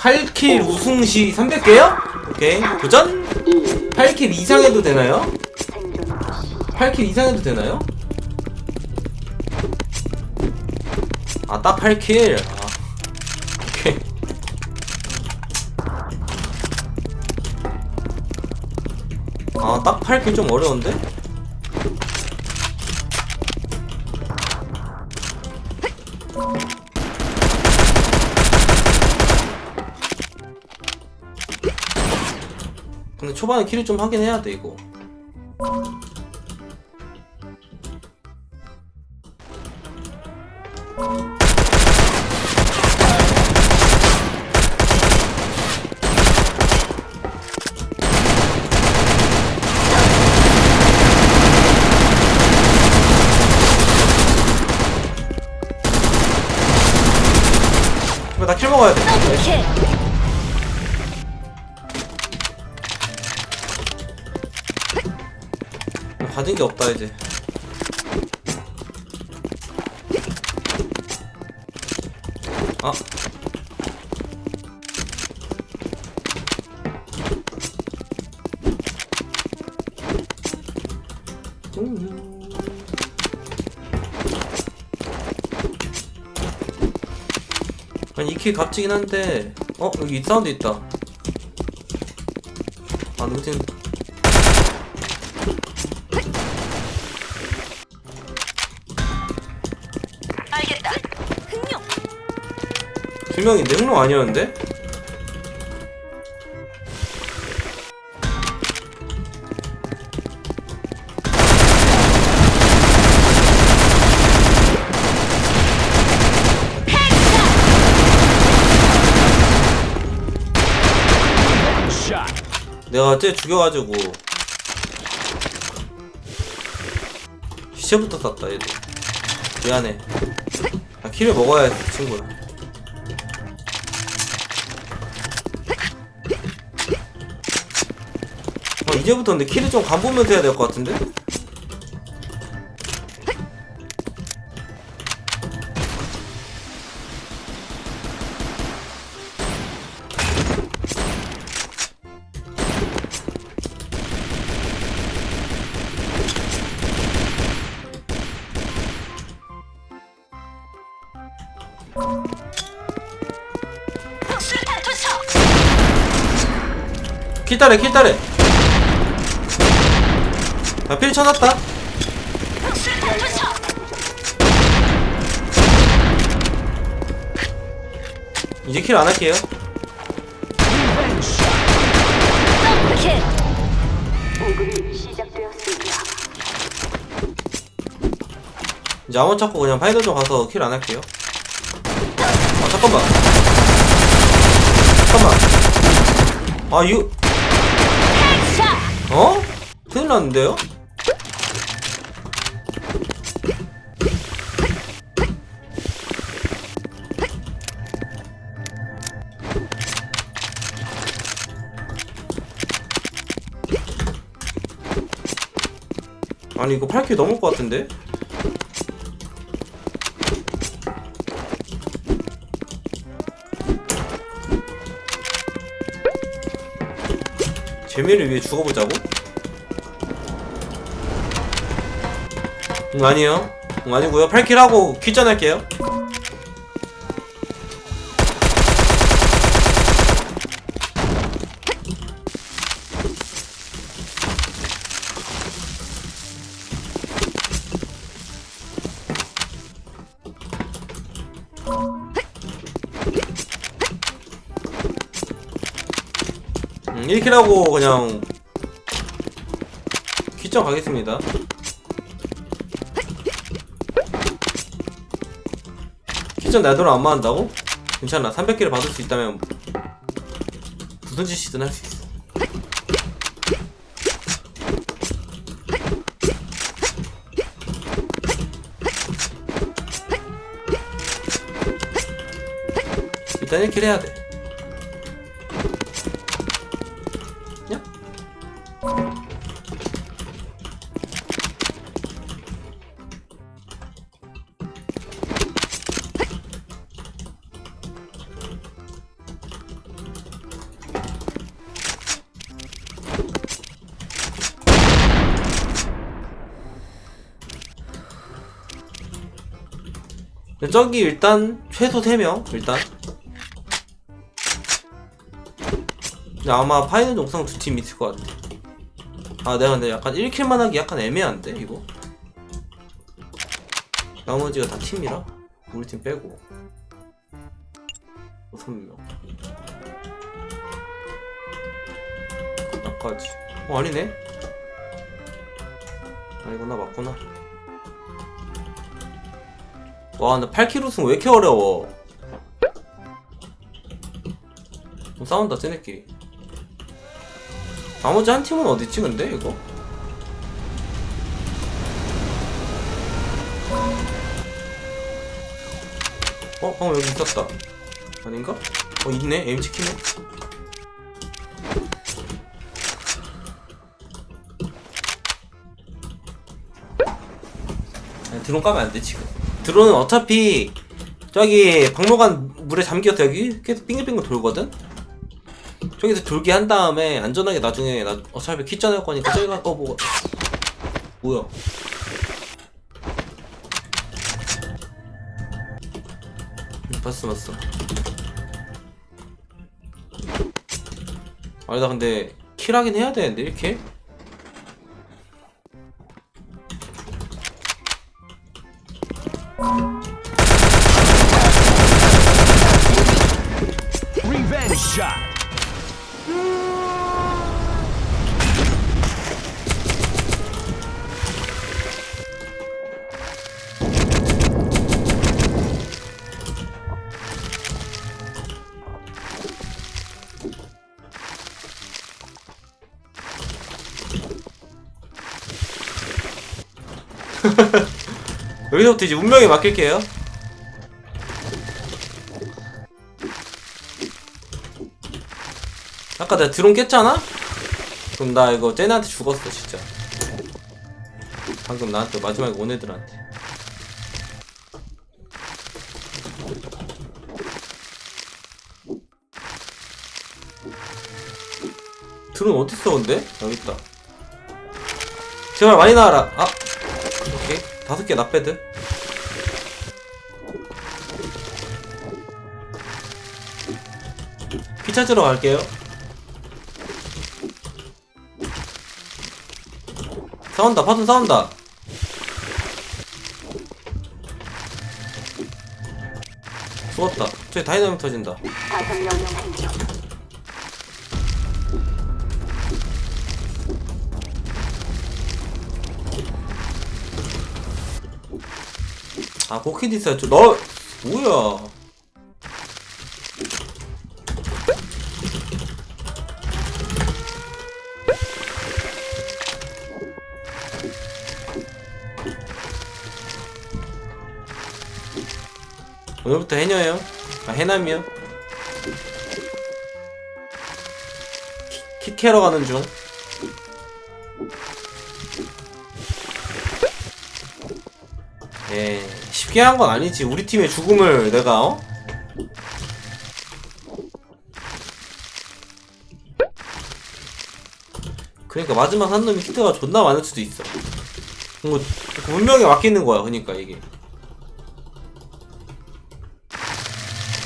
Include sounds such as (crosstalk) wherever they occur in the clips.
8킬 우승 시 300개요? 오케이 도전 8킬 이상 해도 되나요? 8킬 이상 해도 되나요? 아 딱 8킬 아, 오케이 아딱 8킬 좀 어려운데? 근데 초반에 킬을 좀 하긴 해야 돼 이거. 이거 나킬 먹어야 돼 가진 게 없다 이제. 아. 아니 이키 값지긴 한데 어 여기 사운드 있다 아 누구 팀 알겠다. 흥룡. 두 명인데 흥룡 아니었는데? 내가 쟤 죽여가지고 시체부터 쐈다 얘도 미안해 아 키를 먹어야 지 친구야 어, 이제부터 근데 키를 좀 간보면서 해야 될 것 같은데? 킬따래 킬따래 나 필 쳐놨다 수류탄 투척. 이제 킬 안 할게요. 이제 아무 찾고 그냥 파이더 좀 가서 킬 안 할게요 아 잠깐만 잠깐만 아 이거 샷. 어? 큰일 났는데요? 아니 이거 8킬 넘을 것 같은데? 재미를 위해 죽어보자고? 응 아니에요. 응 아니고요. 8킬 하고 퀴전 할게요 1킬 하고 그냥 퀴전 가겠습니다. 퀴전 나도랑 안 맞는다고? 괜찮아. 300개를 받을 수 있다면 무슨 짓이든 할 수 있어. 일단 1킬 해야 돼 저기 일단 최소 3명 일단. 근데 아마 파이널 동상 두 팀 있을 것 같아. 아 내가 근데 약간 1킬만 하기 약간 애매한데 이거? 나머지가 다 팀이라? 우리 팀 빼고. 6명? 나까지. 어 아니네. 아니구나 맞구나 와 근데 8킬 우승 왜 이렇게 어려워 좀 싸운다 쟤네끼리 나머지 한 팀은 어디있지 근데 이거? 어? 방금 여기 있었다 아닌가? 어 있네 에임 치키네 드론 까면 안 돼 지금 드론은 어차피 저기 박물관 물에 잠겨서 여기 계속 빙글빙글 돌거든? 저기서 돌게 한 다음에 안전하게 나중에 나 어차피 퀴전할 거니까 저기 어 뭐가 뭐야 음, 봤어 봤어 아니 나 근데 킬하긴 해야 되는데 이렇게? 여기서부터 이제 운명에 맡길게요. 아까 내가 드론 깼잖아? 그럼 나 이거 쟤네한테 죽었어 진짜. 방금 나한테 마지막에 온 애들한테. 드론 어딨어 근데? 여기 있다. 제발 많이 나와라. 아 다섯 개 나빼드? 피 찾으러 갈게요. 싸운다 파손 싸운다. 죽었다. 저기 다이나믹 터진다 아 포키디스야 저너 뭐야? 오늘부터 해녀예요? 아 해남이요? 키- 킷캐러 가는 중. 예, 쉽게 한 건 아니지. 우리 팀의 죽음을 내가, 어? 그러니까 마지막 한 놈이 키트가 존나 많을 수도 있어. 뭐, 운명에 맡기는 거야, 그러니까 이게.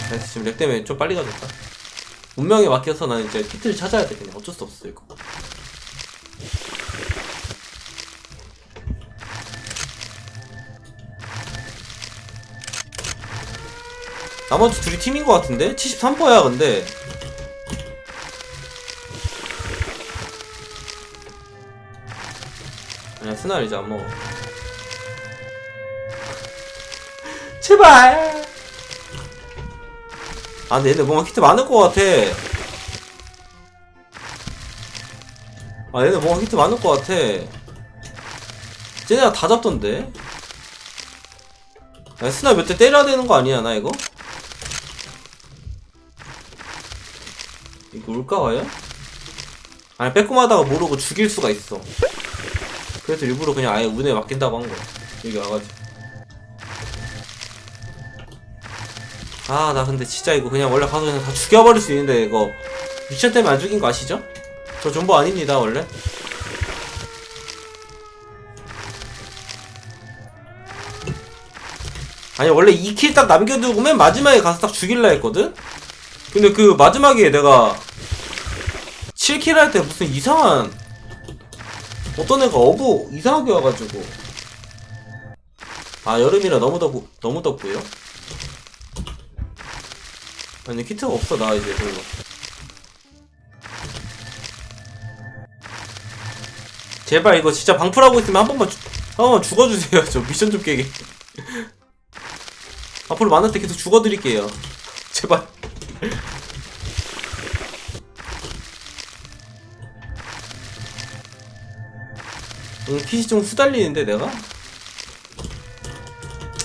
그래서 지금 렉 때문에 좀 빨리 가졌다. 운명에 맡겨서 나는 이제 키트를 찾아야 돼, 그냥. 어쩔 수 없어, 이거. 나머지 둘이 팀인 것 같은데? 73%야 근데. 스날 이제 안 먹어. (laughs) 제발! 아 근데 얘네 뭔가 키트 많을 것 같아. 아 얘네 뭔가 키트 많을 것 같아. 쟤네가 다 잡던데? 야, 스나 몇 대 때려야 되는 거 아니야 나 이거? 올까 과연? 아니 빼꼼하다가 모르고 죽일 수가 있어 그래서 일부러 그냥 아예 운에 맡긴다고 한 거야 여기 와가지고 아 나 근데 진짜 이거 그냥 원래 가서 그냥 다 죽여버릴 수 있는데 이거 미션 때문에 안 죽인 거 아시죠? 저 존버 아닙니다 원래 아니 원래 2킬 딱 남겨두고 맨 마지막에 가서 딱 죽일라 했거든? 근데 그 마지막에 내가 7킬 할 때 무슨 이상한 어떤 애가 어부 이상하게 와가지고. 아 여름이라 너무 덥고 너무 덥고요? 아니 키트가 없어 나 이제 별로. 제발 이거 진짜 방풀하고 있으면 한 번만 주- 한 번만 죽어주세요. (laughs) 저 미션 좀 깨게. (laughs) 앞으로 많을 때 계속 죽어드릴게요. (laughs) 제발 응, 핏이 좀 후달리는데 내가?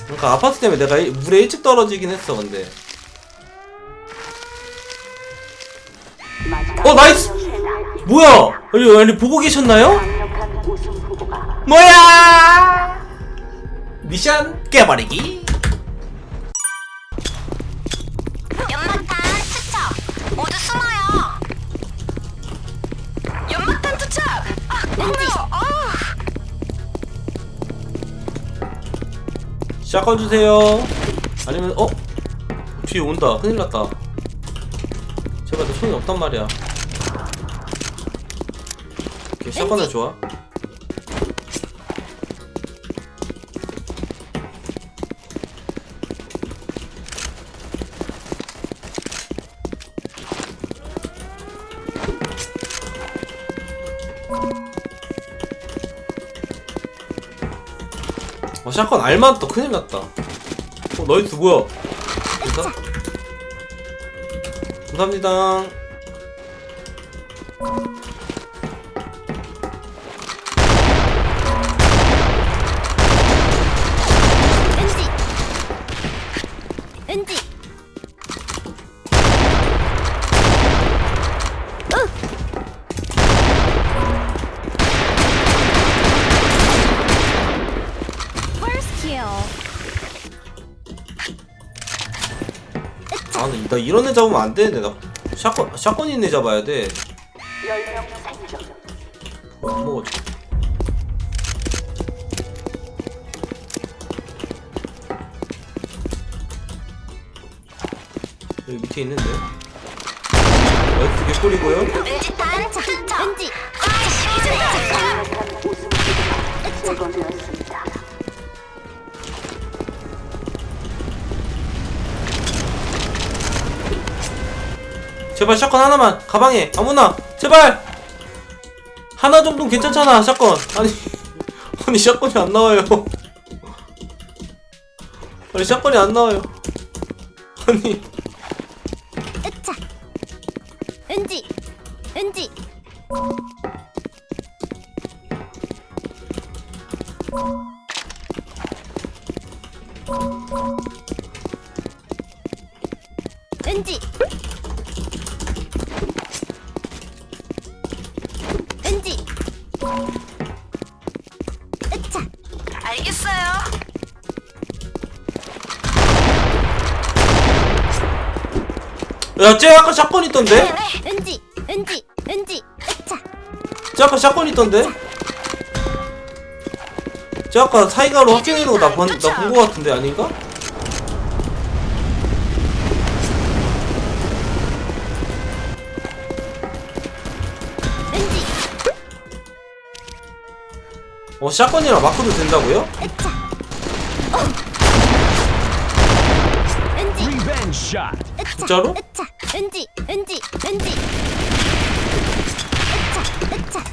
그러니까 아파트 때문에 내가 일- 물에 일찍 떨어지긴 했어 근데 어 나이스! 뭐야! 아니, 아니 보고 계셨나요? 뭐야! 미션 깨버리기 아! 왠지 어 샷건 주세요. 아니면 어? 뒤에 온다. 큰일 났다. 제발 내 손이 없단 말이야. 오케이 샷건을 좋아 어 샷건 알만 또 큰일 났다. 어 나이스 뭐야 감사 감사합니다 아 근데 나 이런 애 잡으면 안 되는데. 나 샷건 샷건 있는 애 잡아야 돼. 어, 안 먹어줘 여기 밑에 있는데? 나이스 개꿀이고요. 왠지 단 투척. 왠지. 아 제발 샷건 하나만. 가방에. 아무나. 제발! 하나 정도는 괜찮잖아 샷건. 아니 (laughs) 아니 샷건이 안 나와요. (laughs) 아니 샷건이 안 나와요. 아니. 으차. 왠지. 왠지 야쟤 아까 샷건 있던데? 왠지 왠지 왠지. 으차 쟤 아까 샷건 있던데? 쟤 아까 사이가로 확정해놓은 거나본나본 거 같은데 아닌가? 어 샷건이랑 마크도 된다고요? 으차 shot. 으차 진짜로? 으차. 왠지 왠지 왠지. 으차 으차.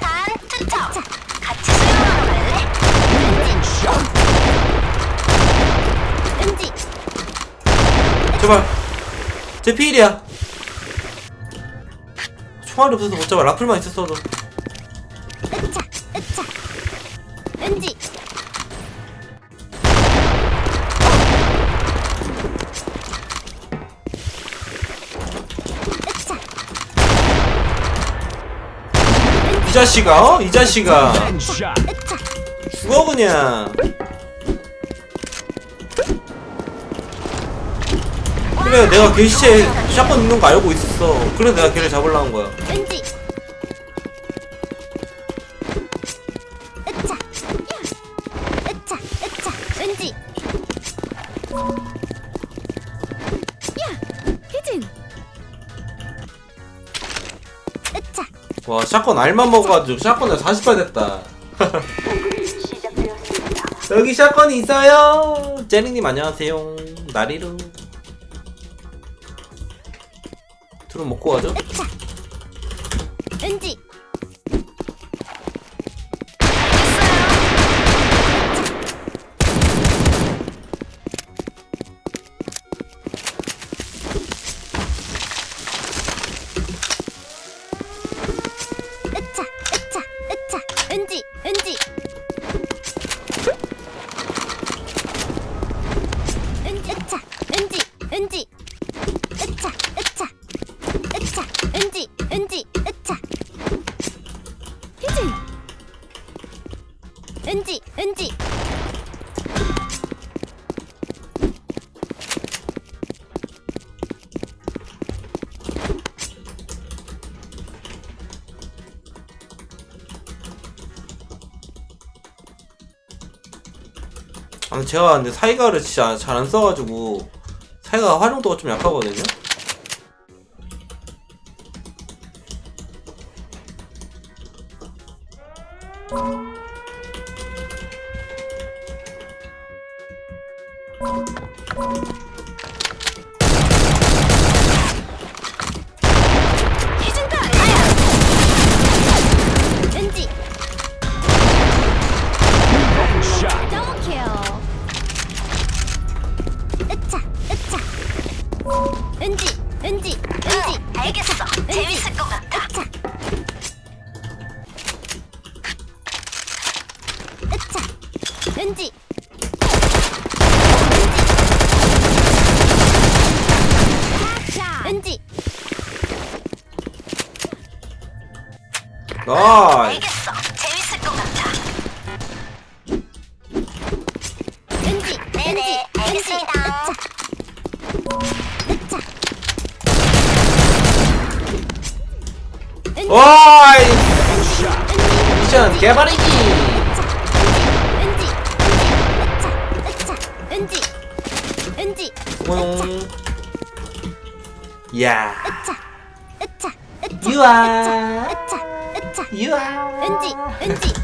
단 투척 같이 수영하러 갈래? Shot. 왠지. 제발. 제 피일이야. 총알이 없어서 못 잡아. 라플만 있었어도. 으차 자식아 어? 이 자식아. 죽어 그냥. 그래 내가 걔 시체에 샷건 있는 거 알고 있었어. 그래 내가 걔를 잡으려고 한 거야 와 샷건 알만 먹어가지고 샷건에 40발 됐다. 여기 샷건이 있어요. 제리님 안녕하세요. 나리루. 드론 먹고 가죠 아 근데 제가 근데 사이가를 진짜 잘 안 써가지고 사이가 활용도가 좀 약하거든요? 희 으차 은지. 은지. 나이스. 알겠어. 재밌을 것 같아. 은지. 네네. 알겠습니다. 으차 은지. 와이. 미션 개발이기 고용 이야. 으차 으차 으차 유아. 으차 으차. 유아. 은지 은지